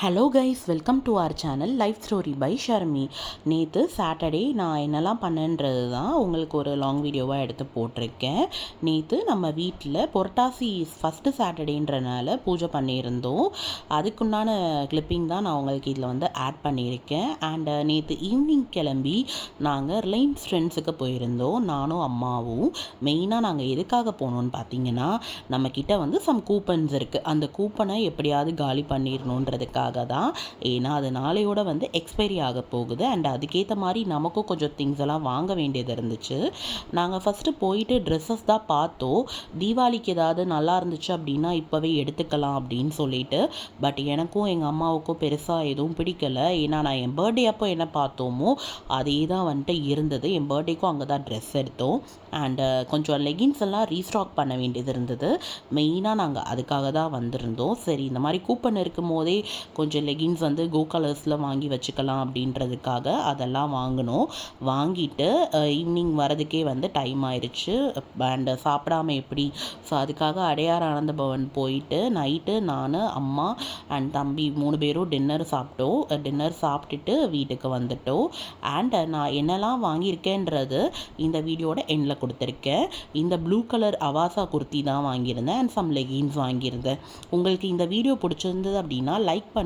Hello guys welcome to our channel life story by Sharmi நேற்று Saturday நான் என்னெல்லாம் பண்ணேன்றது தான் உங்களுக்கு ஒரு லாங் வீடியோவாக எடுத்து போட்டிருக்கேன். நேற்று நம்ம வீட்டில் புரட்டாசி ஃபஸ்ட்டு சாட்டர்டேன்றனால பூஜை பண்ணியிருந்தோம். அதுக்குண்டான கிளிப்பிங் தான் நான் உங்களுக்கு இதில் வந்து ஆட் பண்ணியிருக்கேன். அண்டு நேற்று ஈவினிங் கிளம்பி நாங்கள் ரிலையன்ஸ் ஃப்ரெண்ட்ஸுக்கு போயிருந்தோம். நானும் அம்மாவும். மெயினாக நாங்கள் எதுக்காக போனோம்னு பார்த்தீங்கன்னா நம்மக்கிட்ட வந்து சம் கூப்பன்ஸ் இருக்குது அந்த கூப்பனை எப்படியாவது காலி பண்ணிடணுன்றதுக்காக தான். ஏன்னா அது நாளையோட வந்து எக்ஸ்பைரி ஆக போகுது. அண்ட் அதுக்கேற்ற மாதிரி நமக்கும் கொஞ்சம் திங்ஸ் எல்லாம் வாங்க வேண்டியது இருந்துச்சு. நாங்கள் ஃபஸ்ட்டு போயிட்டு ட்ரெஸ்ஸஸ் தான் பார்த்தோம். தீபாவளிக்கு ஏதாவது நல்லா இருந்துச்சு அப்படின்னா இப்போவே எடுத்துக்கலாம் அப்படின்னு சொல்லிட்டு. பட் எனக்கும் எங்கள் அம்மாவுக்கும் பெருசாக எதுவும் பிடிக்கல. ஏன்னா நான் என் பர்த்டே அப்போ என்ன பார்த்தோமோ அதே தான் வந்துட்டு இருந்தது. என் பர்த்டேக்கும் அங்கே தான் ட்ரெஸ் எடுத்தோம். அண்டு கொஞ்சம் லெகின்ஸ் எல்லாம் ரீஸ்டாக் பண்ண வேண்டியது இருந்தது. மெயினாக நாங்கள் அதுக்காக தான் வந்திருந்தோம். சரி இந்த மாதிரி கூப்பன் இருக்கும் போதே கொஞ்சம் லெகின்ஸ் வந்து கோ கலர்ஸில் வாங்கி வச்சுக்கலாம் அப்படின்றதுக்காக அதெல்லாம் வாங்கினோம் வாங்கிட்டு ஈவினிங் வரதுக்கே வந்து டைம் ஆயிடுச்சு. அண்ட் சாப்பிடாம எப்படி? ஸோ அதுக்காக அடையார் ஆனந்த பவன் போயிட்டு நைட்டு நான் அம்மா அண்ட் தம்பி மூணு பேரும் டின்னர் சாப்பிட்டோம். டின்னர் சாப்பிட்டுட்டு வீட்டுக்கு வந்துட்டோம். அண்ட் நான் என்னெல்லாம் வாங்கியிருக்கேன்றது இந்த வீடியோட எண்ணில் கொடுத்துருக்கேன். இந்த ப்ளூ கலர் அவாசா குர்த்தி தான் வாங்கியிருந்தேன். அண்ட் சம் லெகின்ஸ் வாங்கியிருந்தேன். உங்களுக்கு இந்த வீடியோ பிடிச்சிருந்தது அப்படின்னா லைக் பண்ணி